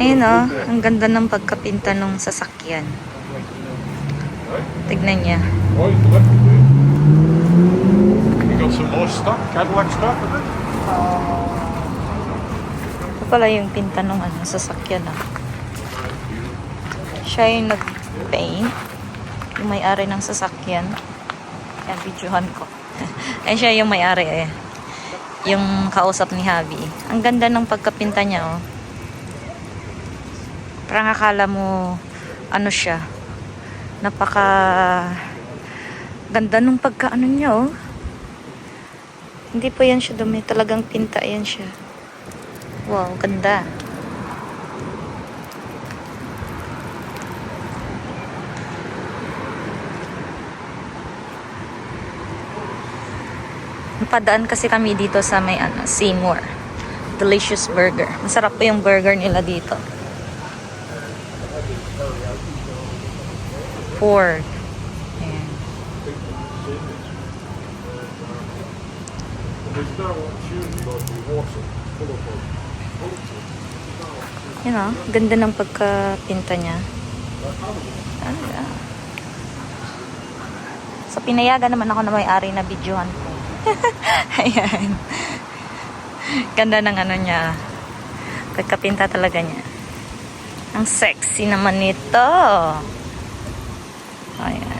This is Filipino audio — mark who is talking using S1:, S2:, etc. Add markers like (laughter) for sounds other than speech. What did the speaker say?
S1: Ayun oh, ang ganda ng pagkapinta ng sasakyan. Tignan niya.
S2: You got some nice stuff, Cadillac stuff.
S1: Ito pala yung pinta ng ano, sasakyan ah. Siya yung nag-paint. Yung may-ari ng sasakyan. Yan, videohan ko. (laughs) Ay, siya yung may-ari eh. Yung kausap ni Habi. Ang ganda ng pagkapinta niya oh. Parang akala mo, ano siya, napaka ganda nung pagkaano niya oh. Hindi po yan siya dumi. Talagang pinta yan siya. Wow, ganda. Napadaan kasi kami dito sa may ano, Seymour. Delicious Burger. Masarap po yung burger nila dito.
S2: Of them.
S1: Yun o, ganda ng pagkapinta niya. Yan? So, pinayagan naman ako na may-ari na videohan ko. (laughs) Ayan. Ganda ng ano niya. Pagkapinta talaga niya. Ang sexy naman nito. Ayan.